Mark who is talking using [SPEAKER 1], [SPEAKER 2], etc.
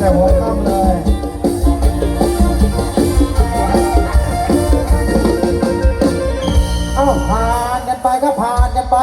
[SPEAKER 1] แต่หัวค่ำเลยเอ้าผ่านกันไปก็ผ่านกันไป